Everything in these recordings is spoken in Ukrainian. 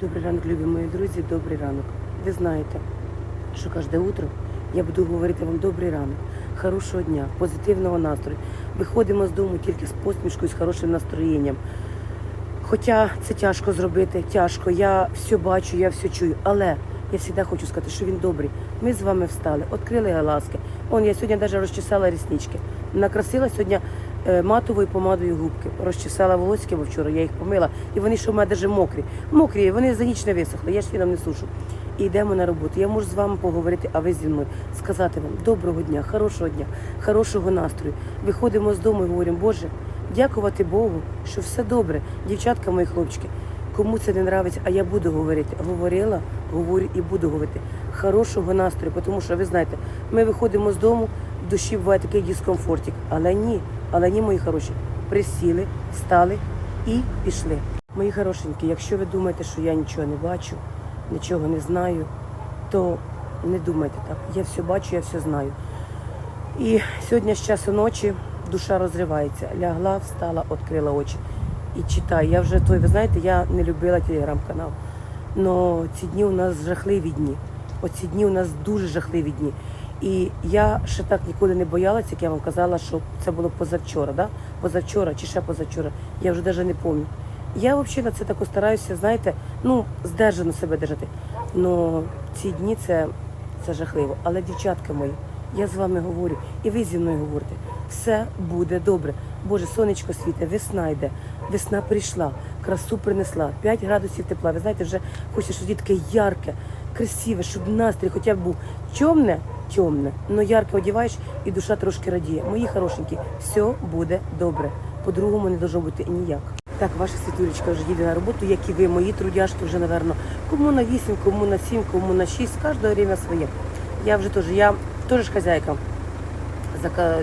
Добрий ранок, любі мої друзі, добрий ранок. Ви знаєте, що кожне утро я буду говорити вам добрий ранок, хорошого дня, позитивного настрою. Виходимо з дому тільки з посмішкою, з хорошим настроєнням. Хоча це тяжко зробити, тяжко. Я все бачу, я все чую. Але я завжди хочу сказати, що він добрий. Ми з вами встали, відкрили галаски. Он я сьогодні навіть розчесала ріснички. Накрасила сьогодні матовою помадою губки. Розчесала волосики, бо вчора я їх помила. І вони що в мене навіть мокрі. Мокрі, вони за ніч не висохли. Я ж фіном не сушу. І йдемо на роботу. Я можу з вами поговорити, а ви зі мною сказати вам доброго дня, хорошого дня, хорошого настрою. Виходимо з дому і говоримо, Боже, дякувати Богу, що все добре. Дівчатка, мої хлопчики, кому це не нравиться, а я буду говорити. Говорила, говорю і буду говорити. Хорошого настрою, тому що ви знаєте, ми виходимо з дому, в душі буває такий дискомфортик. Але ні, але ні, мої хороші, присіли, встали і пішли. Мої хорошенькі, якщо ви думаєте, що я нічого не бачу, нічого не знаю, то не думайте так. Я все бачу, я все знаю. І сьогодні з часу ночі душа розривається. Лягла, встала, відкрила очі і читаю. Я вже той, ви знаєте, я не любила телеграм-канал. Но ці дні у нас жахливі дні. Оці дні у нас дуже жахливі дні. І я ще так ніколи не боялася, як я вам казала, що це було позавчора, да? позавчора чи ще позавчора. Я вже навіть не пам'ятаю. Я взагалі на це так стараюся, знаєте, ну, здержано себе держати. Но ці дні це, це жахливо. Але, дівчатка мої, я з вами говорю, і ви зі мною говорите. Все буде добре. Боже, сонечко світе, весна йде, весна прийшла, красу принесла, 5 градусів тепла. Ви знаєте, вже хочеться щось таке ярке, красиве, щоб настрій хоча б був темне, темне, але ярке одягаєш і душа трошки радіє. Мої хорошенькі, все буде добре. По-другому не должно бути ніяк. Так, ваша світулечка вже їде на роботу, як і ви, мої трудяшки вже, напевно, кому на 8, кому на 7, кому на 6, кожного время своє. Я вже теж, я теж хазяйка.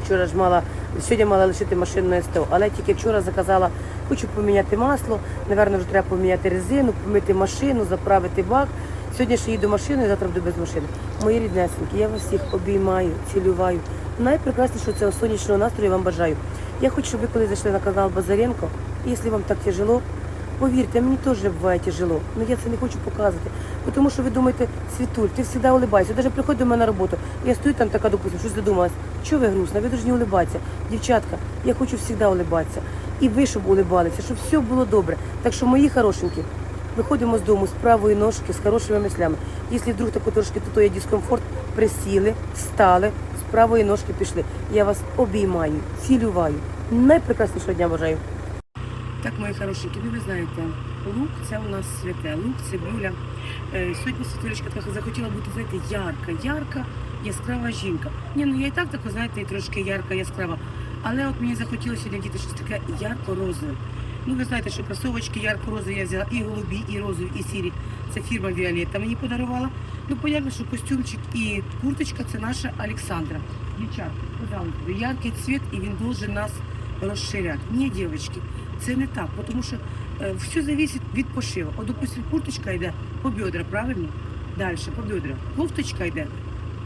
Вчора ж мала, сьогодні мала лишити машину на СТО, але тільки вчора заказала, хочу поміняти масло, напевно, вже треба поміняти резину, помити машину, заправити бак. Сьогодні ще їду машиною, завтра буду без машини. Мої ріднесенькі, я вас всіх обіймаю, цілюваю. Найпрекраснішого цього сонячного настрою вам бажаю. Я хочу, щоб ви коли зайшли на канал Базаренко, якщо вам так тяжело, Повірте, мені теж буває тяжело, але я це не хочу показувати. Тому що ви думаєте, Світуль, ти завжди улибайся. Навіть приходь до мене на роботу. Я стою там така, допустим, щось задумалась. Чого ви грустна? Ви повинні улибатися. Дівчатка, я хочу завжди улибатися. І ви, щоб улибалися, щоб все було добре. Так що, мої хорошенькі, виходимо з дому з правої ножки, з хорошими мислями. Якщо вдруг тако трошки тут є дискомфорт, присіли, встали, з правої ножки пішли. Я вас обіймаю, цілюваю. Найпрекраснішого дня бажаю. Так, мої хорошенькі, ну ви знаєте, лук це у нас святе, лук, цибуля. Е, сьогодні світулечка трохи захотіла бути, знаєте, ярка, ярка, яскрава жінка. Ні, ну я і так тако, знаєте, трошки ярка, яскрава. Але от мені захотілося сьогодні діти щось таке ярко-розове. Ну, ви знаєте, що кросовочки ярко-розові я взяла і голубі, і розові, і сірі. Це фірма Віолетта мені подарувала. Ну, понятно, що костюмчик і курточка це наша Олександра. Дівчатка, пожалуйста, яркий цвіт, і він дуже нас розширяти. Ні, дівчатки, це не так, тому що е, все залежить від пошиву. От, допустим, курточка йде по бедра, правильно? Далі по бедра. Кофточка йде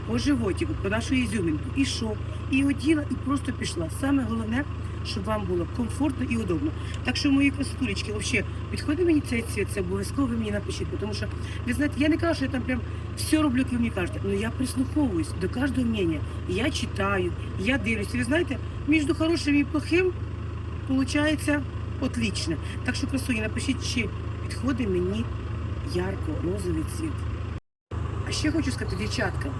по животику, по нашу ізюминку. І що? І оділа, і просто пішла. Саме головне, щоб вам було комфортно і удобно. Так що мої красотулечки, взагалі, підходить мені цей цвіт, це обов'язково ви мені напишіть, тому що, ви знаєте, я не кажу, що я там прям все роблю, як ви мені кажете, але я прислуховуюсь до кожного мнення. Я читаю, я дивлюся. Ви знаєте, між хорошим і плохим Получається отлично. Так що, красуні, напишіть, чи підходить мені ярко-розовий цвіт. А ще хочу сказати, дівчатка,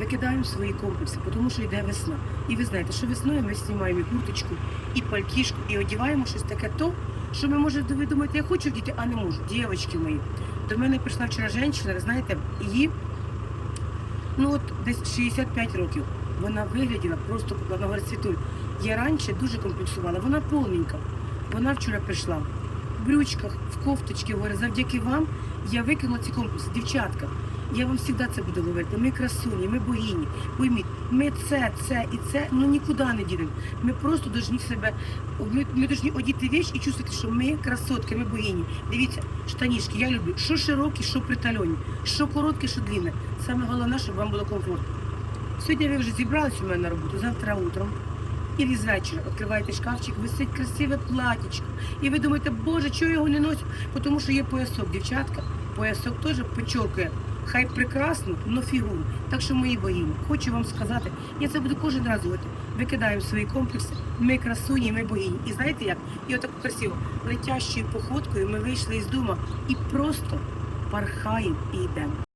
викидаємо свої комплекси, тому що йде весна. І ви знаєте, що весною ми знімаємо і курточку, і пальтішку, і одягаємо щось таке то, що ми може ви думаєте, я хочу вдіти, а не можу. Дівчатки мої. До мене прийшла вчора жінка, знаєте, її ну от десь 65 років. Вона вигляділа просто вона говорить, я раніше дуже комплексувала, вона повненька. Вона вчора прийшла в брючках, в кофточці, говорить, завдяки вам я викинула ці комплекси. Дівчатка, я вам завжди це буду говорити. Ми красуні, ми богині. Пойміть, ми це, це і це ну нікуди не дідемо. Ми просто повинні себе, ми, ми повинні одіти вещь і чувствувати, що ми красотки, ми богині. Дивіться, штанішки, я люблю, що широкі, що притальоні, що короткі, що длинне. Саме головне, щоб вам було комфортно. Сьогодні ви вже зібрались у мене на роботу, завтра утром. І з вечора відкриваєте шкафчик, висить красиве платічко. І ви думаєте, боже, чого його не носю? Тому що є поясок, дівчатка. Поясок теж підчоркує. Хай прекрасно, но фігуру. Так що, мої богині, хочу вам сказати, я це буду кожен раз говорити. Викидаємо свої комплекси, ми красуні, ми богині. І знаєте як? І отак красиво, летящою походкою ми вийшли із дому і просто пархаємо і йдемо.